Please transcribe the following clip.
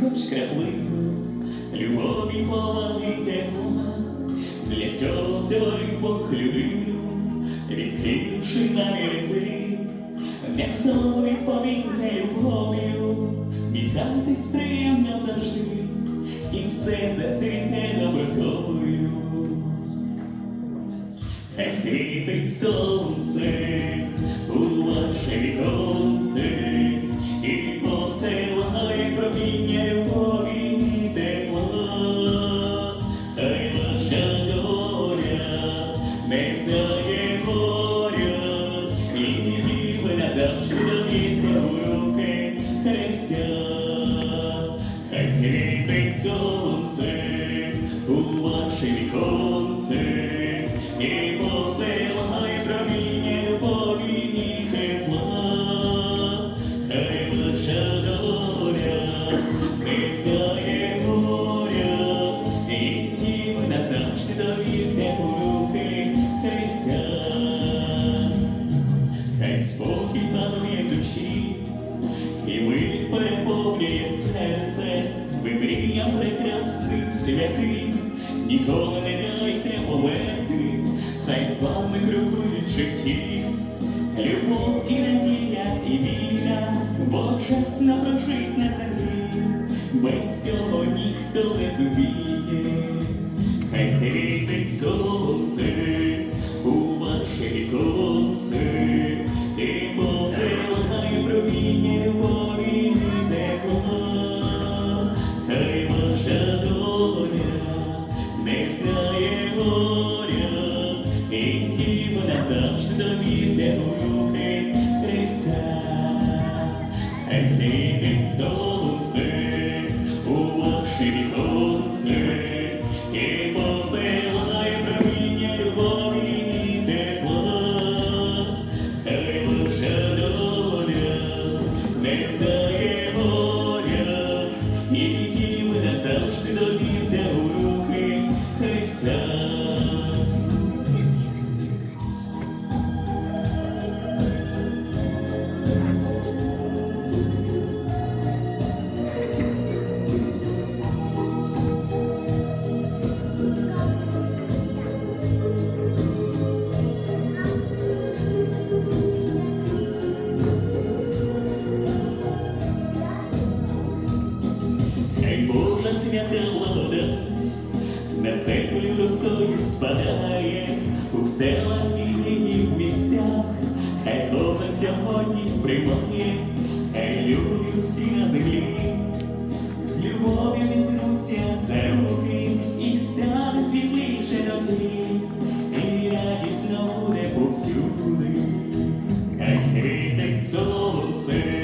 хоч краплину, любові поваги тепла, для цього створив Бог людину, відкинувши наміри не сон відповідьте любов'ю, сміхатись приємно завжди, і все зацвіте добротою. Хай світить сонце у ваше віконце, і посилає не знає горя, і ви назавжди довірте у руки Христя. Хай ви мріям прекрасним святим, ніколи не дайте померти, хай вами крокують житті, любов і надія, і віра, бо чесно прожить на землі, без цього ніхто не зуміє. Хай світить сонце у ваше віконце, Христа. Хай світить сонце у ваше віконце, і посилає проміння любові і тепла. Хай ваша доля не знає Божа свята благодать на землю росою спадає. У селах і в містах, хай кожен сьогодні сприймає, хай люди всі на землі. З любов'ю візьмуться за руки і стане світліше до тлі, і радісно буде повсюди. Хай світить сонце